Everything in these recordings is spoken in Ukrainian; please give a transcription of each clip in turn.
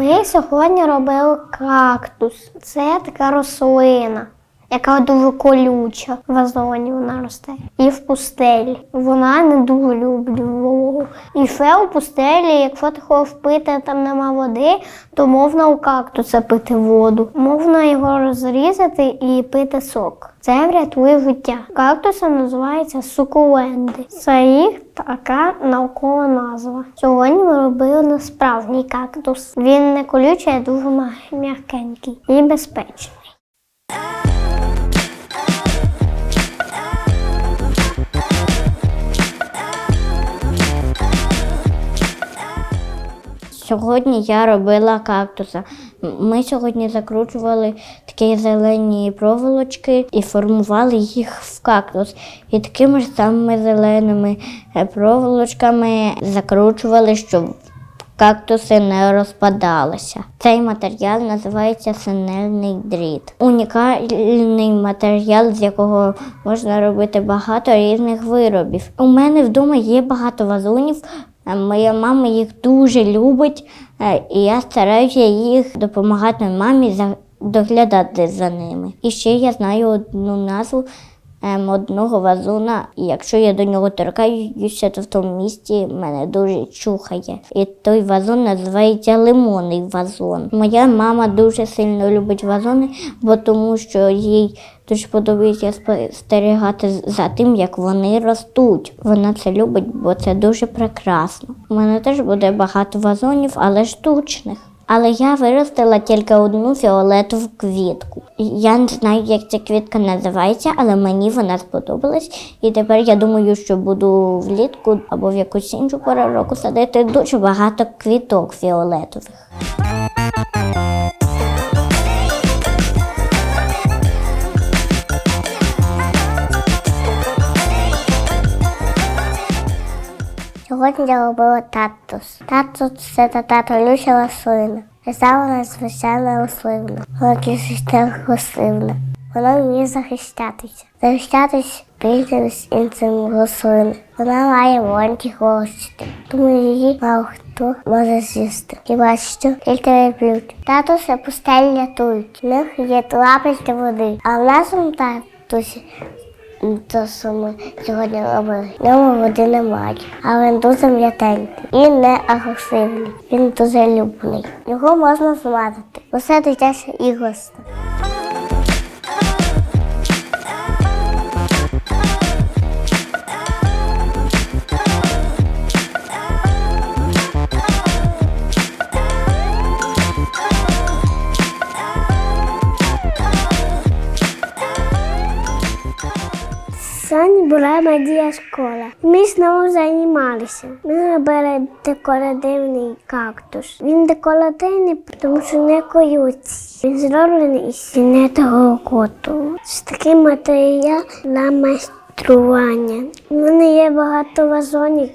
Ми сьогодні робили кактус. Це така рослина, яка дуже колюча в вазоні вона росте. І в пустелі. Вона не дуже любить вологу. І ще у пустелі, якщо ти хочеш пити, там нема води, то можна у кактуса пити воду. Можна його розрізати і пити сок. Це врятує життя. Кактуси називаються сукуленди. Це їх така наукова назва. Сьогодні ми робили на кактус. Він не колючий, а дуже м'якенький і безпечний. Сьогодні я робила кактуса. Ми сьогодні закручували такі зелені проволочки і формували їх в кактус. І такими ж самими зеленими е, проволочками закручували, щоб кактуси не розпадалися. Цей матеріал називається синельний дріт. Унікальний матеріал, з якого можна робити багато різних виробів. У мене вдома є багато вазонів. Е, Моя мама їх дуже любить, е, і я стараюся їх допомагати мамі доглядати за ними. І ще я знаю одну назву одного вазона, і якщо я до нього торкаюся, то в тому місці мене дуже чухає. І той вазон називається лимонний вазон. Моя мама дуже сильно любить вазони, бо тому що їй дуже подобається спостерігати за тим, як вони ростуть. Вона це любить, бо це дуже прекрасно. У мене теж буде багато вазонів, але штучних. Але я виростила тільки одну фіолетову квітку. Я не знаю, як ця квітка називається, але мені вона сподобалась. І тепер я думаю, що буду влітку або в якусь іншу пору року садити дуже багато квіток фіолетових. Сьогодні я робила татус. Татус це та колюча рослина. Ця вона звичайна рослина. Кишечна рослина. Вона вміє захищатися. Захищатись більшість іншим рослин. Вона має маленькі хвостики, тому її мало хто може з'їсти. Хіба що тільки вип'ють. Татуси пустель рятують. В них є лапи води. А в нашому татусі то, ми сьогодні робили. Води немає, але він дуже м'ятенький і не агресивний. Він дуже любний. Його можна змазати. Усе дитяче іграшка. Була надія школа. Ми знову займалися. Ми робили декоративний кактус. Він декоративний, тому що не коються. Він зроблений із сінетого коту. Це такий матеріал для майстрування. У мене є багато вазонів.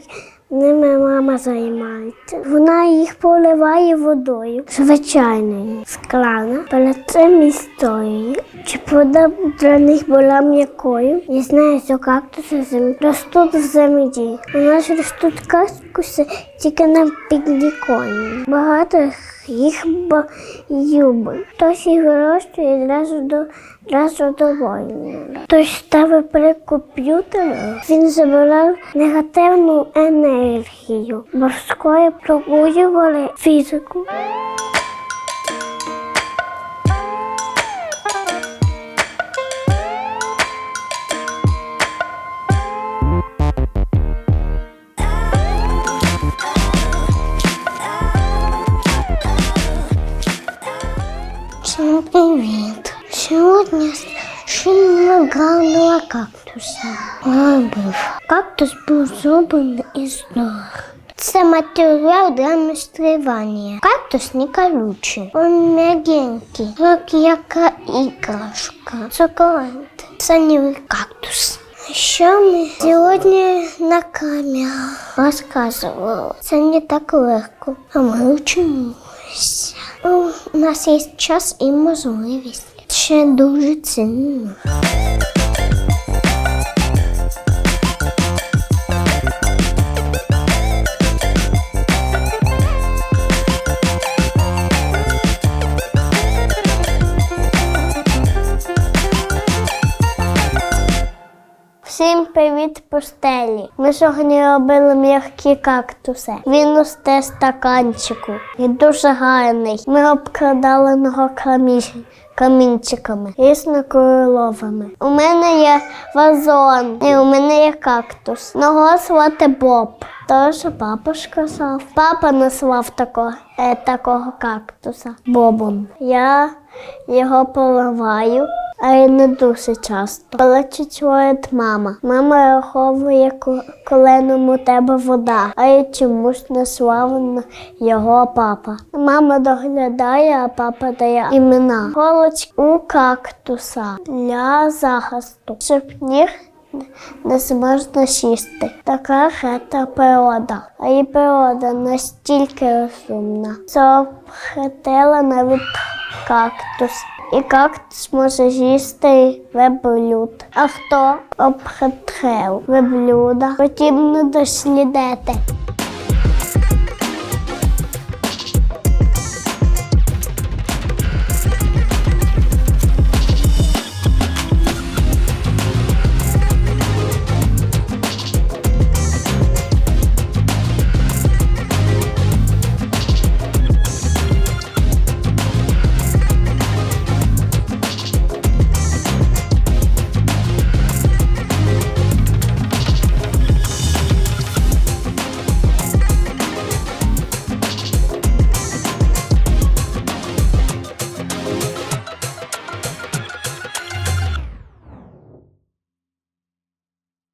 Ними мама займається. Вона їх поливає водою, звичайною, склана, перед цим історією. Чи вода для них була м'якою? Я знаю, що кактуси зим... ростуть в землі. У нас ростуть кактуси тільки на підліконі. Багато їх любить. Хтось їх вирощує одразу до одразу довольний. Хтось ставив при комп'ютері, він забирав негативну енергію, морською пробуджували фізику. Гранула кактуса. Робив. Кактус був зроблений із ног. Це матеріал для майстрування. Кактус не колючий. Он м'ягенький, як яка іграшка. Це не кактус. Що ми сьогодні на камерах розказували? Це не так легко, а ми вчимося. У нас є час і можливість. Ще дуже цінно. Пустелі. Ми сьогодні робили м'які кактуси. Він росте стаканчику. Він дуже гарний. Ми обкрадали його. Камінчиками, різнокольоровими. У мене є вазон, і у мене є кактус. Його звати Боб. Тож папа ж казав. Папа назвав такого, е, такого кактуса Бобом. Я його поливаю, а й не дуже часто. Коли чує мама. Мама раховує, ко- коли нам у тебе вода, а я чомусь назвав його папа. Мама доглядає, а папа дає імена. Голочки у кактуса для захисту, щоб ніг не зможна сісти. Така хета природа. А її природа настільки розумна, що обхитила навіть кактус. І кактус може з'їсти веблюд. А хто обхитрив верблюда, потрібно дослідити.